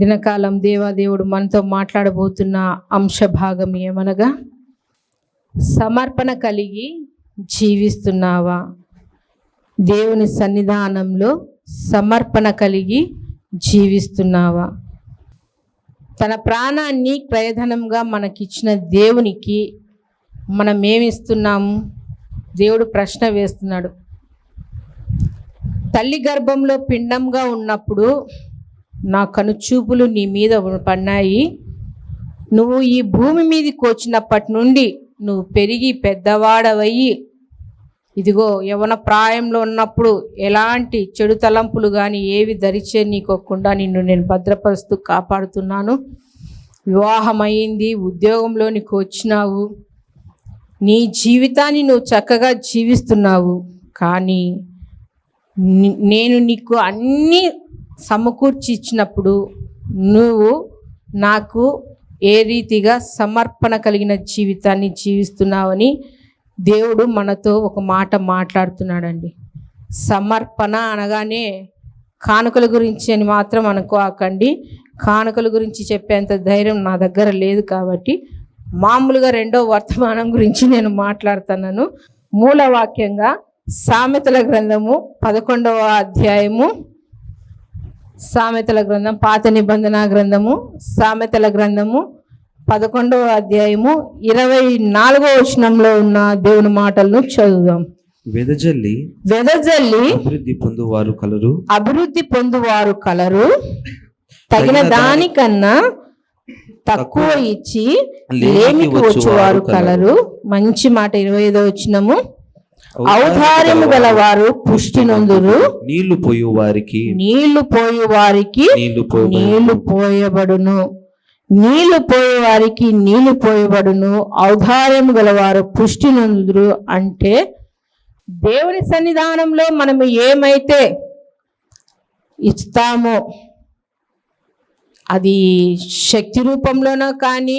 దినకాలం దేవాదేవుడు మనతో మాట్లాడబోతున్న అంశ భాగం ఏమనగా? సమర్పణ కలిగి జీవిస్తున్నావా? దేవుని సన్నిధానంలో సమర్పణ కలిగి జీవిస్తున్నావా? తన ప్రాణాన్ని ప్రయధనంగా మనకిచ్చిన దేవునికి మనం ఏమిస్తున్నాము దేవుడు ప్రశ్న వేస్తున్నాడు. తల్లి గర్భంలో పిండంగా ఉన్నప్పుడు నా కనుచూపులు నీ మీద పడినాయి. నువ్వు ఈ భూమి మీదకి వచ్చినప్పటి నుండి నువ్వు పెరిగి పెద్దవాడవయ్యి. ఇదిగో యవన ప్రాయంలో ఉన్నప్పుడు ఎలాంటి చెడు తలంపులు కానీ ఏవి ధరిచే నీకోకుండా నిన్ను నేను భద్రపరుస్తూ కాపాడుతున్నాను. వివాహమైంది ఉద్యోగంలోనికి వచ్చినావు. నీ జీవితాన్ని నువ్వు చక్కగా జీవిస్తున్నావు. కానీ నేను నీకు అన్నీ సమకూర్చి ఇచ్చినప్పుడు నువ్వు నాకు ఏ రీతిగా సమర్పణ కలిగిన జీవితాన్ని జీవిస్తున్నావని దేవుడు మనతో ఒక మాట మాట్లాడుతున్నాడండి. సమర్పణ అనగానే కానుకల గురించి అని మాత్రం అనుకోకండి. కానుకల గురించి చెప్పేంత ధైర్యం నా దగ్గర లేదు కాబట్టి మామూలుగా రెండో వర్తమానం గురించి నేను మాట్లాడుతున్నాను. మూలవాక్యంగా సామెతల గ్రంథము పదకొండవ అధ్యాయము సామెతల గ్రంథం పాత నిబంధన గ్రంథము సామెతల గ్రంథము పదకొండవ అధ్యాయము ఇరవై నాలుగవ వచనంలో ఉన్న దేవుని మాటలను చదువుదాం. వెదజల్లి వెదజల్లి అభివృద్ధి పొందువారు కలరు. అభివృద్ధి పొందువారు కలరు. తగిన దానికన్నా తక్కువ ఇచ్చి లేమికి వచ్చువారు కలరు. మంచి మాట ఇరవై ఐదో వచ్చినము ఔదార్యము గలవారు పుష్టి నొందురు నీళ్ళు పోయు వారికి నీళ్ళు పోయి వారికి నీళ్ళు నీళ్ళు పోయబడును. నీళ్ళు పోయే వారికి నీళ్ళు పోయబడును. ఔదార్యం గలవారు పుష్టి నొందురు అంటే దేవుని సన్నిధానంలో మనము ఏమైతే ఇస్తామో అది శక్తి రూపంలోనో కానీ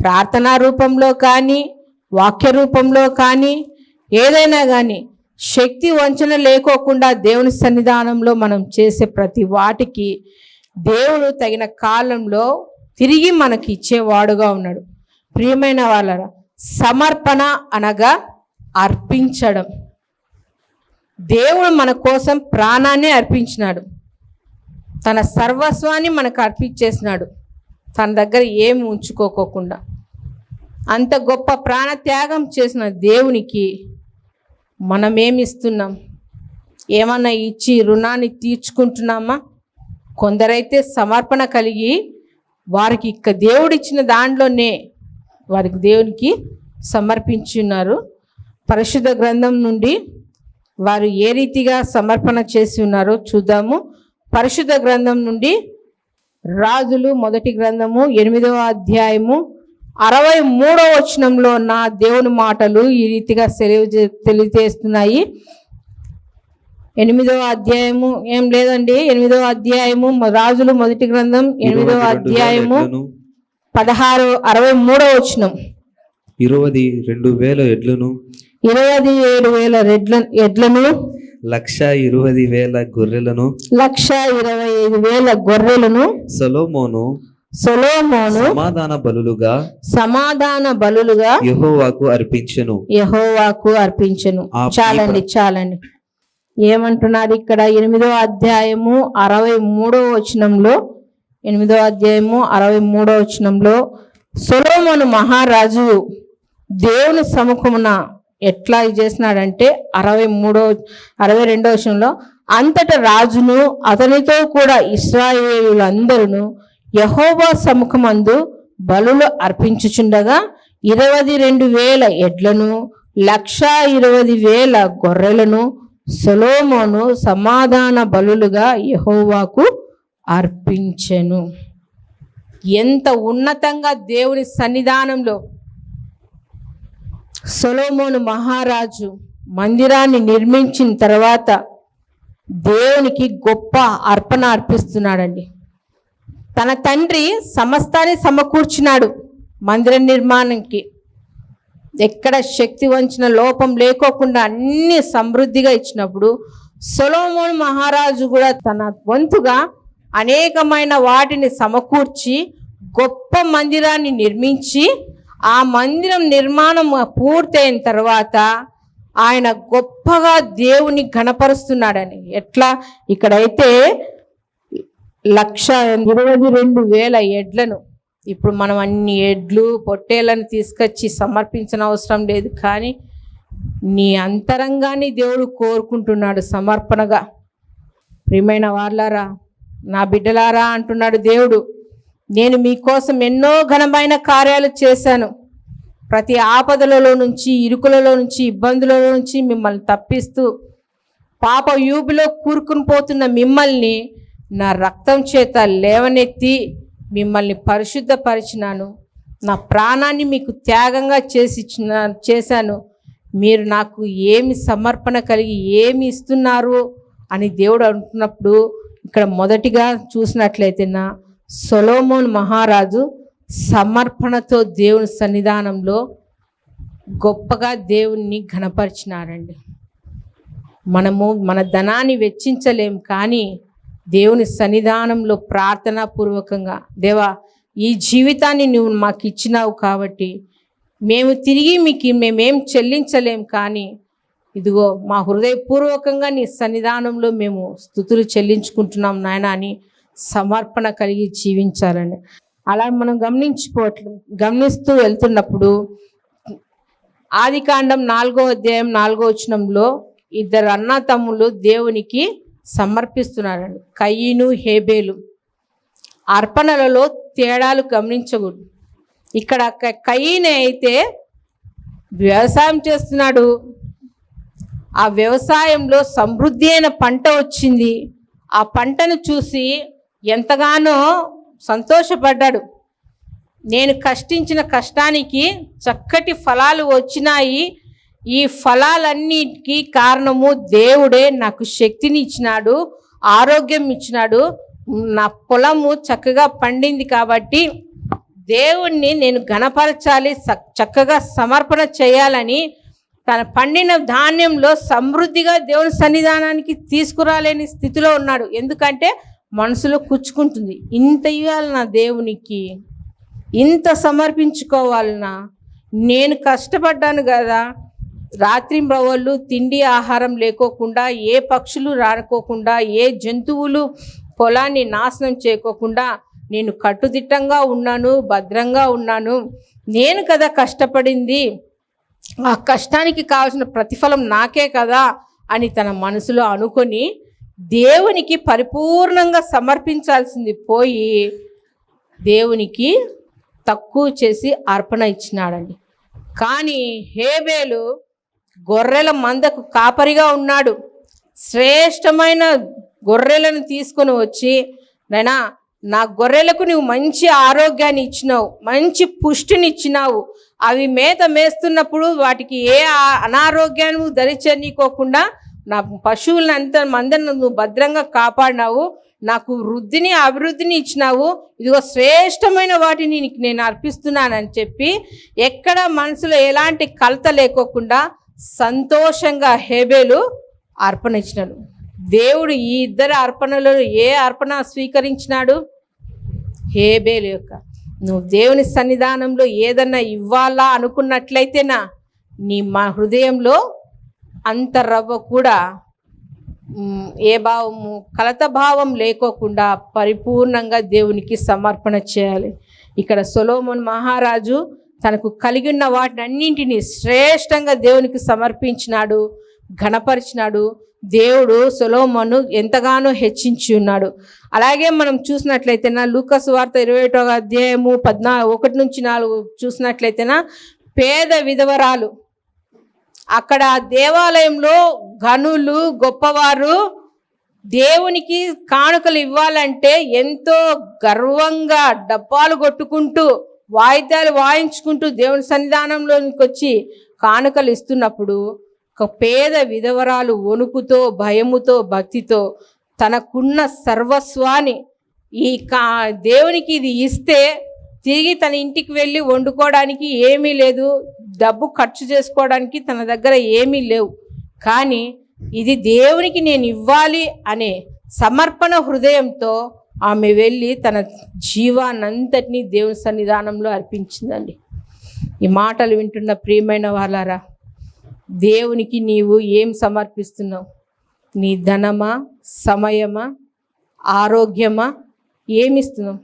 ప్రార్థనా రూపంలో కానీ వాక్య రూపంలో కానీ ఏదైనా కానీ శక్తి వంచన లేకోకుండా దేవుని సన్నిధానంలో మనం చేసే ప్రతి వాటికి దేవుడు తగిన కాలంలో తిరిగి మనకి ఇచ్చేవాడుగా ఉన్నాడు. ప్రియమైన వాళ్ళ సమర్పణ అనగా అర్పించడం. దేవుడు మన కోసం ప్రాణాన్ని అర్పించినాడు. తన సర్వస్వాన్ని మనకు అర్పించేసినాడు. తన దగ్గర ఏమి ఉంచుకోకోకుండా. అంత గొప్ప ప్రాణ త్యాగం చేసిన దేవునికి మనమేమిస్తున్నాం? ఇస్తున్నాం ఏమన్నా ఇచ్చి రుణాన్ని తీర్చుకుంటున్నామా? కొందరైతే సమర్పణ కలిగి వారికి ఇక దేవుడిచ్చిన దాంట్లోనే వారికి దేవునికి సమర్పించున్నారు. పరిశుద్ధ గ్రంథం నుండి వారు ఏ రీతిగా సమర్పణ చేసి ఉన్నారో చూద్దాము. పరిశుద్ధ గ్రంథం నుండి రాజులు మొదటి గ్రంథము ఎనిమిదవ అధ్యాయము అరవై మూడవ వచనంలో ఉన్న దేవుని మాటలు ఈ రీతిగా సెలవు తెలియజేస్తున్నాయి. ఎనిమిదవ అధ్యాయము ఏం లేదండి. ఎనిమిదవ అధ్యాయము రాజులు మొదటి గ్రంథం ఎనిమిదవ అధ్యాయము పదహారు అరవై మూడవ వచనం. ఇరవై రెండు వేల ఎడ్లను. ఇరవై ఏడు వేల రెడ్ల ఎడ్లను. లక్ష ఇరవై వేల గొర్రెలను. లక్ష ఇరవై ఐదు వేల గొర్రెలను. సొలోమోను సొలోమోను సమాధాన బలులుగా సమాధాన బలులుగా యెహోవాకు అర్పించెను. యహోవాకు అర్పించను చాలండి చాలండి. ఏమంటున్నారు ఇక్కడ? ఎనిమిదో అధ్యాయము అరవై మూడో వచనంలో ఎనిమిదో అధ్యాయము అరవై మూడో వచనంలో సొలోమోను మహారాజు దేవుని సముఖమున ఎట్లా ఇది చేసినాడంటే అరవై మూడో అరవై రెండో వచనంలో అంతటా రాజును అతనితో కూడా ఇస్రాయేలులందరూ యహోవా సముఖమందు బలులు అర్పించుచుండగా ఇరవై రెండు వేల ఎడ్లను లక్ష ఇరవై వేల గొర్రెలను సొలోమోను సమాధాన బలులుగా యహోవాకు అర్పించెను. ఎంత ఉన్నతంగా దేవుని సన్నిధానంలో సొలోమోను మహారాజు మందిరాన్ని నిర్మించిన తర్వాత దేవునికి గొప్ప అర్పణ అర్పిస్తున్నాడండి. తన తండ్రి సమస్తాన్ని సమకూర్చినాడు మందిర నిర్మాణంకి. ఎక్కడ శక్తి వంచిన లోపం లేకోకుండా అన్ని సమృద్ధిగా ఇచ్చినప్పుడు సొలోమోన్ మహారాజు కూడా తన వంతుగా అనేకమైన వాటిని సమకూర్చి గొప్ప మందిరాన్ని నిర్మించి ఆ మందిరం నిర్మాణం పూర్తయిన తర్వాత ఆయన గొప్పగా దేవుని గణపరుస్తున్నాడని ఎట్లా? ఇక్కడైతే లక్ష ఇరవై రెండు వేల ఎడ్లను. ఇప్పుడు మనం అన్ని ఎడ్లు పొట్టేలను తీసుకొచ్చి సమర్పించిన అవసరం లేదు. కానీ నీ అంతరంగాన్ని దేవుడు కోరుకుంటున్నాడు సమర్పణగా. ప్రియమైన వాళ్ళారా నా బిడ్డలారా అంటున్నాడు దేవుడు నేను మీకోసం ఎన్నో ఘనమైన కార్యాలు చేశాను. ప్రతి ఆపదలలో నుంచి ఇరుకులలో నుంచి ఇబ్బందులలో నుంచి మిమ్మల్ని తప్పిస్తూ పాప యూబిలో కూరుకుని పోతున్న మిమ్మల్ని నా రక్తం చేత లేవనెత్తి మిమ్మల్ని పరిశుద్ధపరిచినాను. నా ప్రాణాన్ని మీకు త్యాగంగా చేసి ఇచ్చిన చేశాను. మీరు నాకు ఏమి సమర్పణ కలిగి ఏమి ఇస్తున్నారు అని దేవుడు అంటున్నప్పుడు ఇక్కడ మొదటిగా చూసినట్లయితే నా సొలోమోన్ మహారాజు సమర్పణతో దేవుని సన్నిధానంలో గొప్పగా దేవుణ్ణి ఘనపరిచినారండి. మనము మన ధనాన్ని వెచ్చించలేం కానీ దేవుని సన్నిధానంలో ప్రార్థనాపూర్వకంగా దేవా ఈ జీవితాన్ని నువ్వు మాకు ఇచ్చినావు కాబట్టి మేము తిరిగి మీకు మేమేం చెల్లించలేం కానీ ఇదిగో మా హృదయపూర్వకంగా నీ సన్నిధానంలో మేము స్థుతులు చెల్లించుకుంటున్నాం నాయన అని సమర్పణ కలిగి జీవించాలని. అలా మనం గమనించిపోవట్లేదు గమనిస్తూ వెళ్తున్నప్పుడు ఆదికాండం నాలుగో అధ్యాయం నాలుగో వచనంలో ఇద్దరు అన్న తమ్ముళ్ళు దేవునికి సమర్పిస్తున్నారండి కయ్యను హేబేలు. అర్పణలలో తేడాలు గమనించకూడదు. ఇక్కడ క- కయ్యనే అయితే వ్యవసాయం చేస్తున్నాడు. ఆ వ్యవసాయంలో సమృద్ధి అయిన పంట వచ్చింది. ఆ పంటను చూసి ఎంతగానో సంతోషపడ్డాడు. నేను కష్టించిన కష్టానికి చక్కటి ఫలాలు వచ్చినాయి. ఈ ఫలాలన్నిటికీ కారణము దేవుడే నాకు శక్తిని ఇచ్చినాడు ఆరోగ్యం ఇచ్చినాడు. నా పొలము చక్కగా పండింది కాబట్టి దేవుణ్ణి నేను గణపరచాలి చక్కగా సమర్పణ చేయాలని తన పండిన ధాన్యంలో సమృద్ధిగా దేవుని సన్నిధానానికి తీసుకురాలేని స్థితిలో ఉన్నాడు. ఎందుకంటే మనసులో కూర్చుకుంటుంది ఇంత ఇవ్వాలి నా దేవునికి ఇంత సమర్పించుకోవాలన్నా నేను కష్టపడ్డాను కదా రాత్రి తిండి ఆహారం లేకోకుండా ఏ పక్షులు రానుకోకుండా ఏ జంతువులు పొలాన్ని నాశనం చేయకోకుండా నేను కట్టుదిట్టంగా ఉన్నాను భద్రంగా ఉన్నాను. నేను కదా కష్టపడింది. ఆ కష్టానికి కావాల్సిన ప్రతిఫలం నాకే కదా అని తన మనసులో అనుకొని దేవునికి పరిపూర్ణంగా సమర్పించాల్సింది పోయి దేవునికి తక్కువ చేసి అర్పణ ఇచ్చినాడండి. కానీ హేబేలు గొర్రెల మందకు కాపరిగా ఉన్నాడు. శ్రేష్టమైన గొర్రెలను తీసుకొని వచ్చి నైనా నా గొర్రెలకు నువ్వు మంచి ఆరోగ్యాన్ని ఇచ్చినావు మంచి పుష్టిని ఇచ్చినావు. అవి మేత మేస్తున్నప్పుడు వాటికి ఏ అనారోగ్యాన్ని దరిచనీకోకుండా నా పశువులను అంత మందని నువ్వు భద్రంగా కాపాడినావు. నాకు వృద్ధిని అభివృద్ధిని ఇచ్చినావు. ఇదిగో శ్రేష్టమైన వాటిని నీకు నేను అర్పిస్తున్నానని చెప్పి ఎక్కడ మనసులో ఎలాంటి కలత లేకోకుండా సంతోషంగా హేబేలు అర్పణ ఇచ్చినాడు దేవుడు ఈ ఇద్దరు అర్పణలలో ఏ అర్పణ స్వీకరించినాడు? హేబేలు యొక్క. నువ్వు దేవుని సన్నిధానంలో ఏదన్నా ఇవ్వాలా అనుకున్నట్లయితేనా నీ మా హృదయంలో అంత రవ్వ కూడా ఏ భావము కలత భావం లేకోకుండా పరిపూర్ణంగా దేవునికి సమర్పణ చేయాలి. ఇక్కడ సొలోమన్ మహారాజు తనకు కలిగి ఉన్న వాటిని అన్నింటినీ శ్రేష్టంగా దేవునికి సమర్పించినాడు ఘనపరిచినాడు. దేవుడు సులోమను ఎంతగానో హెచ్చించి ఉన్నాడు. అలాగే మనం చూసినట్లయితేనా లూకస్ వార్త ఇరవై ఒకటో అధ్యాయము పద్నా ఒకటి నుంచి నాలుగు చూసినట్లయితేనా పేద విధవరాలు అక్కడ దేవాలయంలో గనులు గొప్పవారు దేవునికి కానుకలు ఇవ్వాలంటే ఎంతో గర్వంగా డబ్బాలు కొట్టుకుంటూ వాయిద్యాలు వాయించుకుంటూ దేవుని సన్నిధానంలోనికి వచ్చి కానుకలు ఇస్తున్నప్పుడు ఒక పేద విధవరాలు వణుకుతో భయముతో భక్తితో తనకున్న సర్వస్వాన్ని ఈ కా దేవునికి ఇది ఇస్తే తిరిగి తన ఇంటికి వెళ్ళి వండుకోవడానికి ఏమీ లేదు డబ్బు ఖర్చు చేసుకోవడానికి తన దగ్గర ఏమీ లేవు. కానీ ఇది దేవునికి నేను ఇవ్వాలి అనే సమర్పణ హృదయంతో ఆమె వెళ్ళి తన జీవానంతటినీ దేవుని సన్నిధానంలో అర్పించిందండి. ఈ మాటలు వింటున్న ప్రియమైన వాళ్ళారా దేవునికి నీవు ఏం సమర్పిస్తున్నావు? నీ ధనమా సమయమా ఆరోగ్యమా ఏమిస్తున్నావు?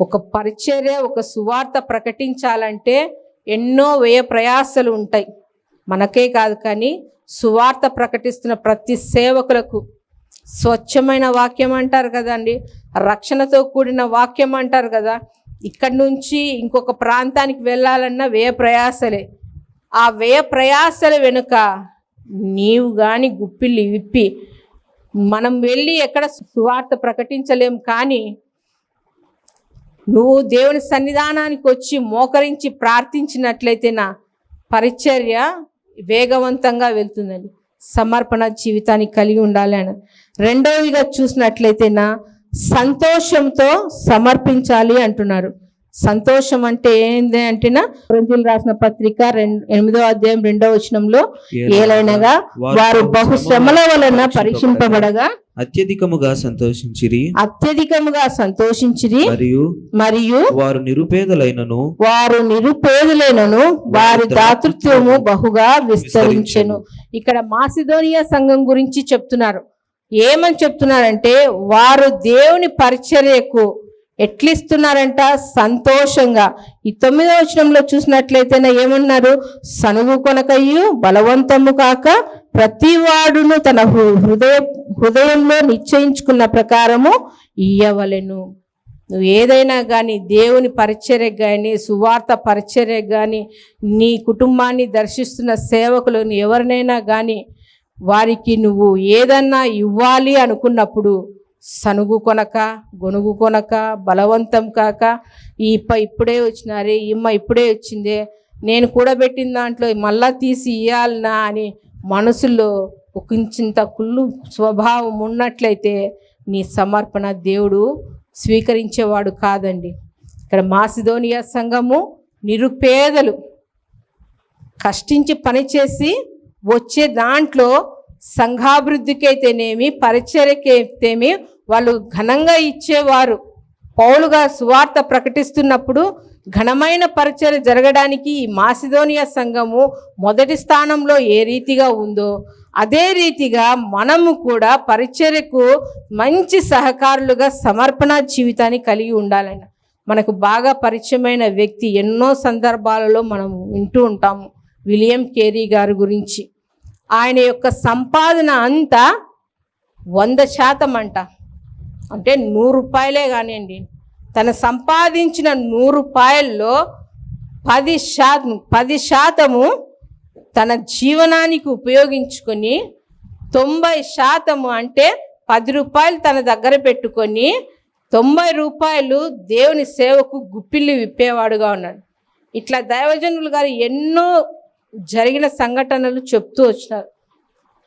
ఒక పరిచర్య ఒక సువార్త ప్రకటించాలంటే ఎన్నో వ్యయ ప్రయాసలు ఉంటాయి. మనకే కాదు కానీ సువార్త ప్రకటిస్తున్న ప్రతి సేవకులకు స్వచ్ఛమైన వాక్యం అంటారు కదండి. రక్షణతో కూడిన వాక్యం అంటారు కదా. ఇక్కడి నుంచి ఇంకొక ప్రాంతానికి వెళ్ళాలన్నా వ్యయ ప్రయాసలే. ఆ వ్యయ ప్రయాసల వెనుక నీవు కానీ గుప్పిల్లి విప్పి మనం వెళ్ళి ఎక్కడ సువార్త ప్రకటించలేం కానీ నువ్వు దేవుని సన్నిధానానికి వచ్చి మోకరించి ప్రార్థించినట్లయితే నా పరిచర్య వేగవంతంగా వెళ్తుందండి. సమర్పణ జీవితాన్ని కలిగి ఉండాలని రెండవదిగా చూసినట్లయితే నా సంతోషంతో సమర్పించాలి అంటున్నారు. సంతోషం అంటే ఏంటి అంటేనా? కొరింథీయులకు రాసిన పత్రిక రెండు ఎనిమిదో అధ్యాయం రెండో వచనంలో ఏలైనగా వారు బహుశ్రమల వలన పరీక్షింపబడగా అత్యధికముగా సంతోషించిరి. అత్యధికముగా సంతోషించిరి మరియు మరియు వారు నిరుపేదలైనను వారు నిరుపేదలైనను వారి దాతృత్వము బహుగా విస్తరించెను. ఇక్కడ మాసిదోనియా సంఘం గురించి చెప్తున్నారు. ఏమని చెప్తున్నారంటే వారు దేవుని పరిచర్యకు ఎట్లిస్తున్నారంట? సంతోషంగా. ఈ తొమ్మిదో వచనంలో చూసినట్లయితే ఏమన్నారు? సనువు కొనకయ్యు బలవంతము కాక ప్రతివాడును తన హృ- హృదయ హృదయంలో నిశ్చయించుకున్న ప్రకారము ఇయ్యవలెను. నువ్వు ఏదైనా కానీ దేవుని పరిచర్యకు కానీ సువార్త పరిచర్యకు కానీ నీ కుటుంబాన్ని దర్శిస్తున్న సేవకులను ఎవరినైనా కానీ వారికి నువ్వు ఏదన్నా ఇవ్వాలి అనుకున్నప్పుడు సనుగు కొనక గొనుగు కొనక బలవంతం కాక ఈ ఇప్ప ఇప్పుడే వచ్చినారే ఇమ్మ ఇప్పుడే వచ్చిందే నేను కూడబెట్టిన దాంట్లో మళ్ళా తీసి ఇయ్యాలనా అని మనసులో ఒక కుళ్ళు స్వభావం ఉన్నట్లయితే నీ సమర్పణ దేవుడు స్వీకరించేవాడు కాదండి. ఇక్కడ మాసిధోనియా సంఘము నిరుపేదలు కష్టించి పనిచేసి వచ్చే దాంట్లో సంఘాభివృద్ధికి అయితేనేమి అయితేమి వాళ్ళు ఘనంగా ఇచ్చేవారు. పౌలుగా సువార్త ప్రకటిస్తున్నప్పుడు ఘనమైన పరిచయం జరగడానికి ఈ మాసిదోనియా సంఘము మొదటి స్థానంలో ఏ రీతిగా ఉందో అదే రీతిగా మనము కూడా పరిచర్యకు మంచి సహకారులుగా సమర్పణ జీవితాన్ని కలిగి ఉండాలని. మనకు బాగా పరిచయమైన వ్యక్తి ఎన్నో సందర్భాలలో మనం వింటూ ఉంటాము. విలియం కేరీ గారి గురించి. ఆయన యొక్క సంపాదన అంతా వంద శాతం అంట. అంటే నూరు రూపాయలే కానివ్వండి. తను సంపాదించిన నూరు రూపాయల్లో పది శాతం పది శాతము తన జీవనానికి ఉపయోగించుకొని తొంభై శాతము అంటే పది రూపాయలు తన దగ్గర పెట్టుకొని తొంభై రూపాయలు దేవుని సేవకు గుప్పిల్లి విప్పేవాడుగా ఉన్నాడు. ఇట్లా దైవజనులు గారు ఎన్నో జరిగిన సంఘటనలు చెప్తూ వచ్చినారు.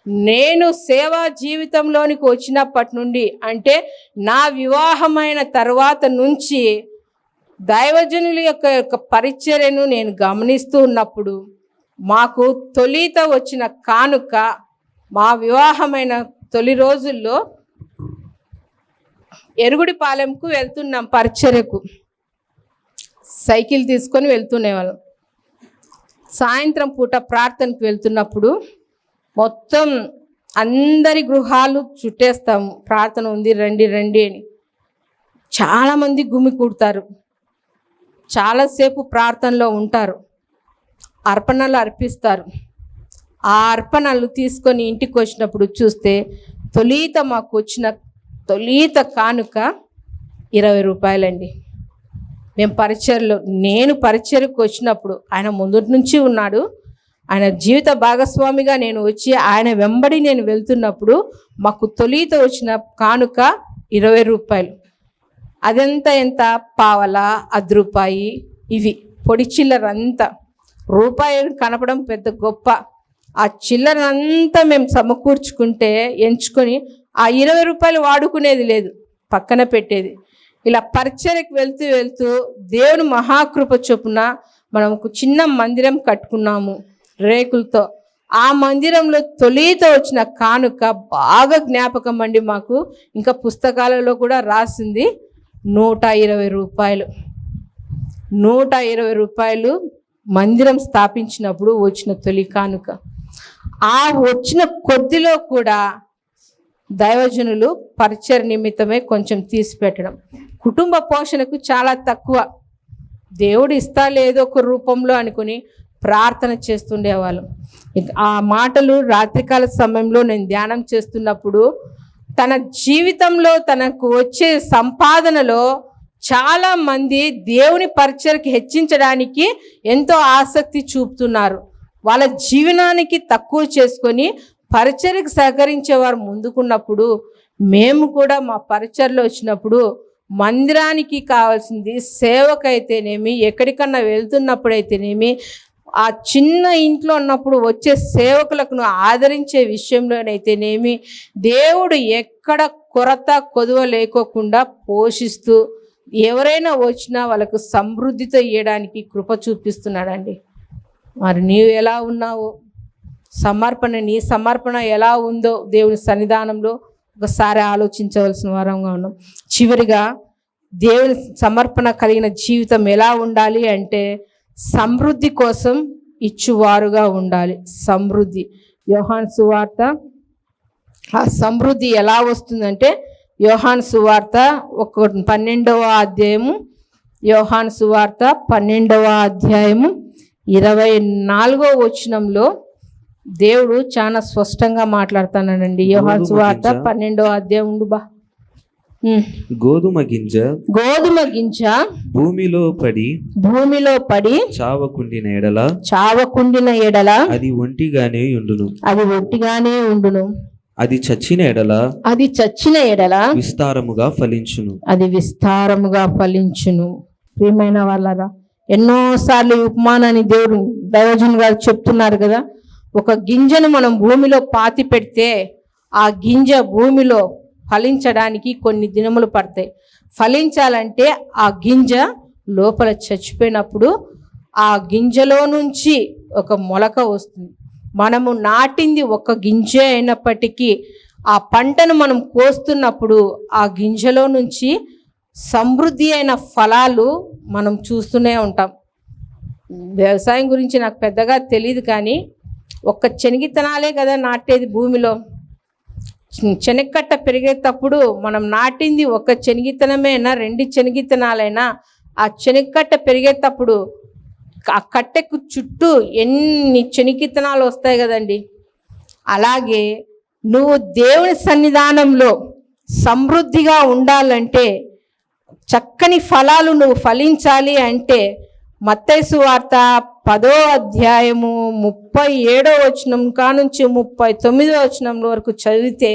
నేను సేవా జీవితంలోనికి వచ్చినప్పటి నుండి అంటే నా వివాహమైన తర్వాత నుంచి దైవజనుల యొక్క యొక్క పరిచర్యను నేను గమనిస్తూ ఉన్నప్పుడు మాకు తొలిత వచ్చిన కానుక మా వివాహమైన తొలి రోజుల్లో ఎరుగుడిపాలెంకు వెళ్తున్నాం పరిచర్యకు. సైకిల్ తీసుకొని వెళ్తుండేవాళ్ళం సాయంత్రం పూట ప్రార్థనకు వెళ్తున్నప్పుడు మొత్తం అందరి గృహాలు చుట్టేస్తాము. ప్రార్థన ఉంది రండి రండి అని. చాలామంది గుమి కూడతారు. చాలాసేపు ప్రార్థనలో ఉంటారు. అర్పణలు అర్పిస్తారు. ఆ అర్పణలు తీసుకొని ఇంటికి వచ్చినప్పుడు చూస్తే తొలీత మాకు వచ్చిన తొలీత కానుక ఇరవై రూపాయలండి. మేము పరిచయలో నేను పరిచయకు వచ్చినప్పుడు ఆయన ముందు నుంచి ఉన్నాడు. ఆయన జీవిత భాగస్వామిగా నేను వచ్చి ఆయన వెంబడి నేను వెళ్తున్నప్పుడు మాకు తొలిత వచ్చిన కానుక ఇరవై రూపాయలు. అదంతా ఎంత? పావల అర్ధ రూపాయి ఇవి. పొడి చిల్లర అంతా రూపాయి కనపడం పెద్ద గొప్ప. ఆ చిల్లరంతా మేము సమకూర్చుకుంటే ఎంచుకొని ఆ ఇరవై రూపాయలు వాడుకునేది లేదు. పక్కన పెట్టేది. ఇలా పరిచయకు వెళ్తూ వెళ్తూ దేవుని మహాకృప చొప్పున మనం ఒక చిన్న మందిరం కట్టుకున్నాము. రేకులతో. ఆ మందిరంలో తొలిత వచ్చిన కానుక బాగా జ్ఞాపకం అండి మాకు. ఇంకా పుస్తకాలలో కూడా రాసింది నూట ఇరవై రూపాయలు. నూట ఇరవై రూపాయలు మందిరం స్థాపించినప్పుడు వచ్చిన తొలి కానుక. ఆ వచ్చిన కొద్దిలో కూడా దైవజనులు పరిచయ నిమిత్తమే కొంచెం తీసి పెట్టడం కుటుంబ పోషణకు చాలా తక్కువ. దేవుడు ఇస్తా లేదో ఒక రూపంలో అనుకుని ప్రార్థన చేస్తుండేవాళ్ళం. ఆ మాటలు రాత్రికాల సమయంలో నేను ధ్యానం చేస్తున్నప్పుడు తన జీవితంలో తనకు వచ్చే సంపాదనలో చాలా మంది దేవుని పరిచయకి హెచ్చించడానికి ఎంతో ఆసక్తి చూపుతున్నారు. వాళ్ళ జీవనానికి తక్కువ చేసుకొని పరిచయకు సహకరించేవారు ముందుకున్నప్పుడు మేము కూడా మా పరిచయలో వచ్చినప్పుడు మందిరానికి కావాల్సింది సేవకైతేనేమి ఎక్కడికన్నా వెళ్తున్నప్పుడైతేనేమి ఆ చిన్న ఇంట్లో ఉన్నప్పుడు వచ్చే సేవకులకు ఆదరించే విషయంలోనైతేనేమి దేవుడు ఎక్కడ కొరత కొదువ లేకోకుండా పోషిస్తూ ఎవరైనా వచ్చినా వాళ్ళకు సమృద్ధితో ఇవ్వడానికి కృప చూపిస్తున్నాడండి. మరి నీవు ఎలా ఉన్నావో? సమర్పణ నీ సమర్పణ ఎలా ఉందో దేవుని సన్నిధానంలో ఒకసారి ఆలోచించవలసిన వారంగా ఉన్నాం. చివరిగా దేవుని సమర్పణ కలిగిన జీవితం ఎలా ఉండాలి అంటే సమృద్ధి కోసం ఇచ్చువారుగా ఉండాలి సమృద్ధి యోహాన్ సువార్త ఆ సమృద్ధి ఎలా వస్తుందంటే యోహాన్ సువార్త ఒక పన్నెండవ అధ్యాయము యోహాన్ సువార్త పన్నెండవ అధ్యాయము ఇరవై నాలుగో వచనంలో దేవుడు చాలా స్పష్టంగా మాట్లాడుతానండి యోహాన్ సువార్త. పన్నెండవ అధ్యాయం ఉండు బా. గోధుమ గింజ గోధుమ గింజ భూమిలో పడి భూమిలో పడి చావకుండిన ఎడల చావకుండిన ఎడల అది ఒంటిగానే ఉండును. అది ఒట్టిగానే ఉండును. అది చచ్చిన ఎడల అది చచ్చిన ఎడల విస్తారముగా ఫలించును. అది విస్తారముగా ఫలించును. ప్రియమైన వాళ్ళరా ఎన్నోసార్లు ఈ ఉపమానాన్ని దేవుడు దైవజన్ గారు చెప్తున్నారు కదా ఒక గింజను మనం భూమిలో పాతి పెడితే ఆ గింజ భూమిలో ఫలించడానికి కొన్ని దినములు పడతాయి. ఫలించాలంటే ఆ గింజ లోపల చచ్చిపోయినప్పుడు ఆ గింజలో నుంచి ఒక మొలక వస్తుంది. మనము నాటింది ఒక గింజ అయినప్పటికీ ఆ పంటను మనం కోస్తున్నప్పుడు ఆ గింజలో నుంచి సమృద్ధి అయిన ఫలాలు మనం చూస్తూనే ఉంటాం. వ్యవసాయం గురించి నాకు పెద్దగా తెలియదు కానీ ఒక్క శనగిత్తనాలే కదా నాటేది భూమిలో. శనగకట్ట పెరిగేటప్పుడు మనం నాటింది ఒక శనగిత్తనమేనా రెండు చెనిగితనాలైనా ఆ శనగకట్ట పెరిగేటప్పుడు ఆ కట్టెకు చుట్టూ ఎన్ని శనగిత్తనాలు వస్తాయి కదండి? అలాగే నువ్వు దేవుని సన్నిధానంలో సమృద్ధిగా ఉండాలంటే చక్కని ఫలాలు నువ్వు ఫలించాలి అంటే మత్తైసు వార్త పదో అధ్యాయము ముప్పై ఏడో వచనం కానుంచి ముప్పై తొమ్మిదో వచనం వరకు చదివితే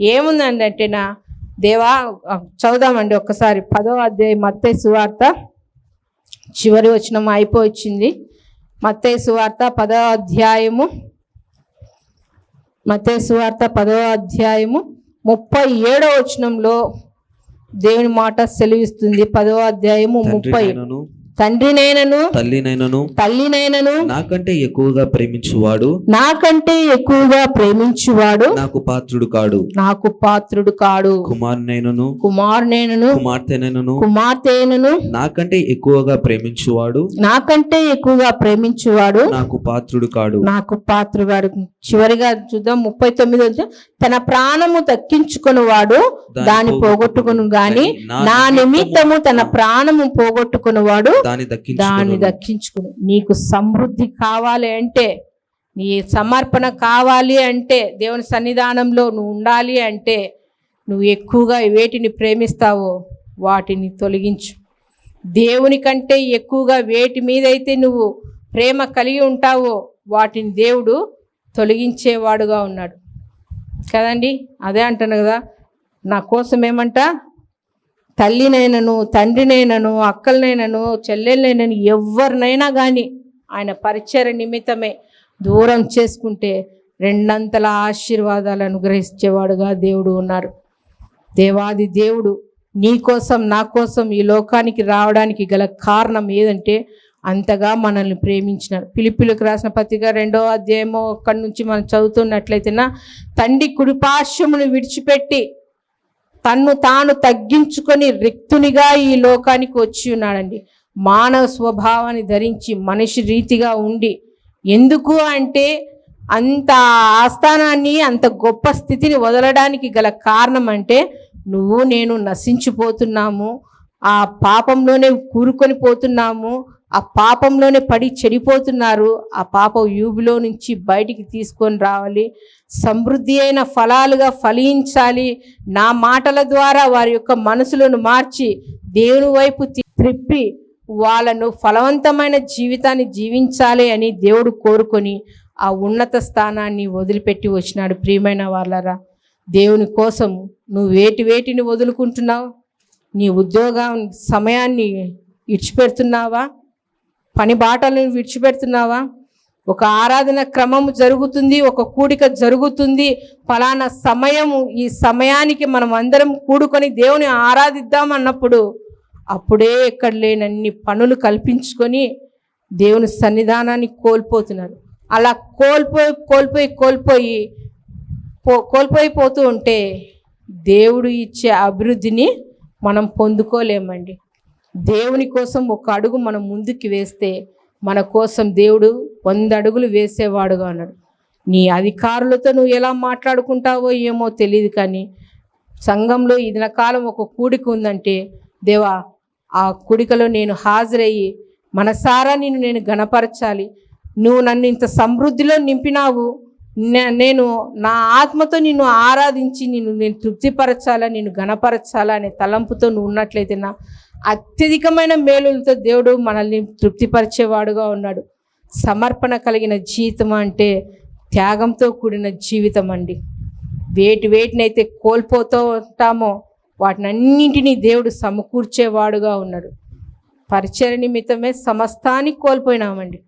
ఏముందండి అంటే నా దేవా ఆ, చదువుదామండి ఒక్కసారి. పదో అధ్యాయం మత్తైసు వార్త చివరి వచనం అయిపోయింది మత్తైసు వార్త పదో అధ్యాయము మత్తయి వార్త పదవ అధ్యాయము ముప్పై ఏడో వచనంలో దేవుని మాట సెలవిస్తుంది. పదవ అధ్యాయము ముప్పై తండ్రినైనను తల్లినైనను తల్లినైనను నాకంటే ఎక్కువగా ప్రేమించువాడు నాకంటే ఎక్కువగా ప్రేమించువాడు నాకు పాత్రుడు కాడు. నాకు పాత్రుడు కాడు. కుమారునైనను కుమారునైనను కుమార్తెనైనను కుమార్తెనను నాకంటే ఎక్కువగా ప్రేమించువాడు నాకంటే ఎక్కువగా ప్రేమించువాడు నాకు పాత్రుడు కాడు. నాకు పాత్రుగాడు చివరిగా చూద్దాం ముప్పై తొమ్మిది తన ప్రాణము దక్కించుకుని వాడు దాన్ని పోగొట్టుకును గాని నా నిమిత్తము తన ప్రాణము పోగొట్టుకుని వాడు దాన్ని దాన్ని దక్కించుకుని నీకు సమృద్ధి కావాలి అంటే నీ సమర్పణ కావాలి అంటే దేవుని సన్నిధానంలో నువ్వు ఉండాలి అంటే నువ్వు ఎక్కువగా వేటిని ప్రేమిస్తావో వాటిని తొలగించు. దేవుని కంటే ఎక్కువగా వేటి మీదైతే నువ్వు ప్రేమ కలిగి ఉంటావో వాటిని దేవుడు తొలగించేవాడుగా ఉన్నాడు. కదండి? అదే అంటాను కదా. నా కోసం ఏమంట? తల్లినైనను తండ్రినైనను అక్కలనైనను చెల్లెలనైనను ఎవరినైనా కానీ ఆయన పరిచయ నిమిత్తమే దూరం చేసుకుంటే రెండంతల ఆశీర్వాదాలు అనుగ్రహించేవాడుగా దేవుడు ఉన్నారు. దేవాది దేవుడు నీ కోసం నా కోసం ఈ లోకానికి రావడానికి గల కారణం ఏదంటే అంతగా మనల్ని ప్రేమించినారు పిలిపిలకు రాసిన పత్రిక రెండో అధ్యాయమో అక్కడి నుంచి మనం చదువుతున్నట్లయితేనా తండ్రి కుడిపాశ్యమును విడిచిపెట్టి తన్ను తాను తగ్గించుకొని రిక్తునిగా ఈ లోకానికి వచ్చి ఉన్నాడండి. మానవ స్వభావాన్ని ధరించి మనిషి రీతిగా ఉండి ఎందుకు అంటే అంత ఆస్థానాన్ని అంత గొప్ప స్థితిని వదలడానికి గల కారణం అంటే నువ్వు నేను నశించిపోతున్నాము ఆ పాపంలోనే కూరుకొని పోతున్నాము ఆ పాపంలోనే పడి చెడిపోతున్నారు. ఆ పాప యూబిలో నుంచి బయటికి తీసుకొని రావాలి. సమృద్ధి అయిన ఫలాలుగా ఫలించాలి. నా మాటల ద్వారా వారి యొక్క మనసులను మార్చి దేవుని వైపు త్రిప్పి వాళ్ళను ఫలవంతమైన జీవితాన్ని జీవించాలి అని దేవుడు కోరుకొని ఆ ఉన్నత స్థానాన్ని వదిలిపెట్టి వచ్చినాడు. ప్రియమైన వాళ్ళరా దేవుని కోసం నువ్వు వేటి వేటిని వదులుకుంటున్నావు? నీ ఉద్యోగం సమయాన్ని ఇడిచిపెడుతున్నావా? పని బాటలను విడిచిపెడుతున్నావా? ఒక ఆరాధన క్రమం జరుగుతుంది ఒక కూడిక జరుగుతుంది. ఫలానా సమయము ఈ సమయానికి మనం అందరం కూడుకొని దేవుని ఆరాధిద్దాం అన్నప్పుడు అప్పుడే ఎక్కడ లేనన్ని పనులు కల్పించుకొని దేవుని సన్నిధానాన్ని కోల్పోతున్నారు. అలా కోల్పోయి కోల్పోయి కోల్పోయి పో కోల్పోయి పోతూ ఉంటే దేవుడు ఇచ్చే అభివృద్ధిని మనం పొందుకోలేమండి. దేవుని కోసం ఒక అడుగు మనం ముందుకు వేస్తే మన కోసం దేవుడు వంద అడుగులు వేసేవాడుగా అన్నాడు. నీ అధికారులతో నువ్వు ఎలా మాట్లాడుకుంటావో ఏమో తెలియదు కానీ సంఘంలో ఈ దినకాలం ఒక కూడిక ఉందంటే దేవా ఆ కూడికలో నేను హాజరయ్యి మనసారా నిన్ను నేను గణపరచాలి నువ్వు నన్ను ఇంత సమృద్ధిలో నింపినావు. నేను నా ఆత్మతో నిన్ను ఆరాధించి నిన్ను నేను తృప్తిపరచాలా నిన్ను గణపరచాలా అనే తలంపుతో నువ్వు ఉన్నట్లయితే నా అత్యధికమైన మేలులతో దేవుడు మనల్ని తృప్తిపరిచేవాడుగా ఉన్నాడు. సమర్పణ కలిగిన జీవితం అంటే త్యాగంతో కూడిన జీవితం అండి. వేటి వేటినైతే కోల్పోతూ ఉంటామో వాటినన్నింటినీ దేవుడు సమకూర్చేవాడుగా ఉన్నాడు. పరిచయ నిమిత్తమే సమస్తాన్ని కోల్పోయినామండి.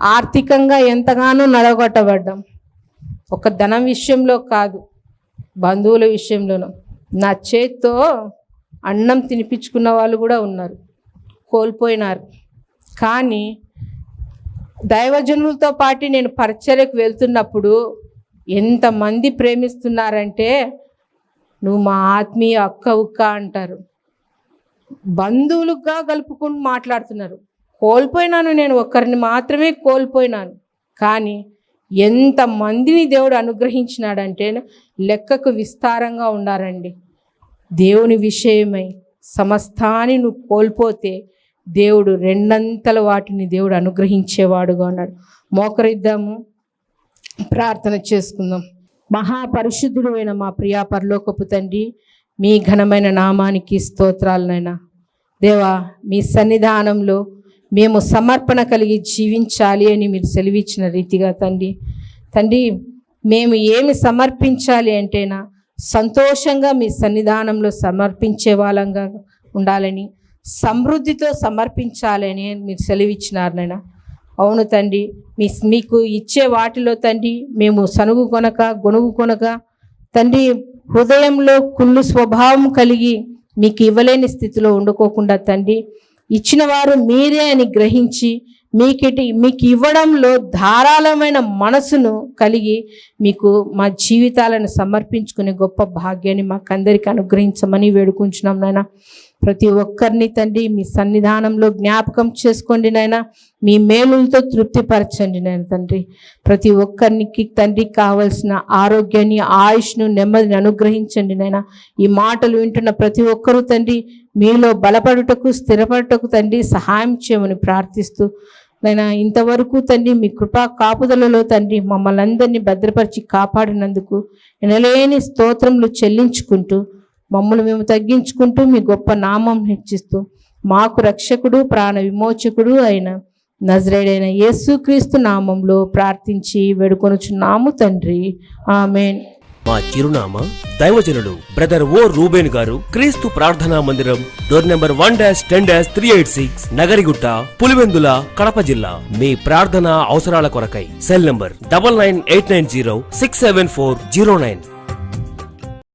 ఆర్థికంగా ఎంతగానో నడగొట్టబడ్డాం. ఒక ధనం విషయంలో కాదు బంధువుల విషయంలోనూ. నా చేతితో అన్నం తినిపించుకున్న వాళ్ళు కూడా ఉన్నారు కోల్పోయినారు. కానీ దైవజనులతో పాటు నేను పరిచర్యకు వెళ్తున్నప్పుడు ఎంతమంది ప్రేమిస్తున్నారంటే నువ్వు మా ఆత్మీయ అక్క ఉక్క అంటారు. బంధువులుగా కలుపుకుని మాట్లాడుతున్నారు. కోల్పోయినాను నేను ఒక్కరిని మాత్రమే కోల్పోయినాను. కానీ ఎంత మందిని దేవుడు అనుగ్రహించినాడంటే లెక్కకు విస్తారంగా ఉన్నారండి దేవుని విషయమై సమస్తాన్ని నువ్వు కోల్పోతే దేవుడు రెండంతల వాటిని దేవుడు అనుగ్రహించేవాడుగా ఉన్నాడు. మోకరిద్దాము. ప్రార్థన చేసుకుందాం. మహాపరిశుద్ధుడు అయిన మా ప్రియా పరలోకపు తండ్రి మీ ఘనమైన నామానికి స్తోత్రాలనైనా. దేవా మీ సన్నిధానంలో మేము సమర్పణ కలిగి జీవించాలి అని మీరు సెలవిచ్చిన రీతిగా తండ్రి. తండ్రి మేము ఏమి సమర్పించాలి అంటేనా సంతోషంగా మీ సన్నిధానంలో సమర్పించే వాళ్ళంగా ఉండాలని సమృద్ధితో సమర్పించాలని మీరు సెలవిచ్చినారు నాయన. అవును తండ్రి మీ మీకు ఇచ్చే వాటిలో తండ్రి మేము సనుగు కొనక గొనుగు కొనక తండ్రి హృదయంలో కుళ్ళు స్వభావం కలిగి మీకు ఇవ్వలేని స్థితిలో ఉండుకోకుండా తండ్రి ఇచ్చిన వారు మీరే అని గ్రహించి మీకిటి మీకు ఇవ్వడంలో ధారాళమైన మనసును కలిగి మీకు మా జీవితాలను సమర్పించుకునే గొప్ప భాగ్యాన్ని మాకందరికీ అనుగ్రహించమని వేడుకుంటున్నాం నాయన. ప్రతి ఒక్కరిని తండ్రి మీ సన్నిధానంలో జ్ఞాపకం చేసుకోండి నాయన. మీ మేలులతో తృప్తిపరచండి నాయన తండ్రి. ప్రతి ఒక్కరికి తండ్రి కావలసిన ఆరోగ్యాన్ని ఆయుష్ను నెమ్మదిని అనుగ్రహించండి నాయన. ఈ మాటలు వింటున్న ప్రతి ఒక్కరూ తండ్రి మీలో బలపడుటకు స్థిరపడుటకు తండ్రి సహాయం చేయమని ప్రార్థిస్తూ నైనా ఇంతవరకు తండ్రి మీ కృపా కాపుదలలో తండ్రి మమ్మల్ని అందరినీ భద్రపరిచి కాపాడినందుకు ఎనలేని స్తోత్రములు చెల్లించుకుంటూ మమ్మల్ని మేము తగ్గించుకుంటూ మీ గొప్ప నామం హెచ్చిస్తూ మాకు రక్షకుడు ప్రాణ విమోచకుడు అయిన నజరేడైన యేసుక్రీస్తు నామంలో ప్రార్థించి వేడుకొనుచున్నాము తండ్రి. ఆమెన్. మా చిరునామా దైవజనుడు బ్రదర్ ఓ రూబేన్ గారు క్రీస్తు ప్రార్థనా మందిరం door number one dash ten dash three eight six Nagirigutta Pulivendula Kadapa జిల్లా. మీ ప్రార్థన అవసరాల కొరకై cell number double nine eight nine zero six seven four zero nine.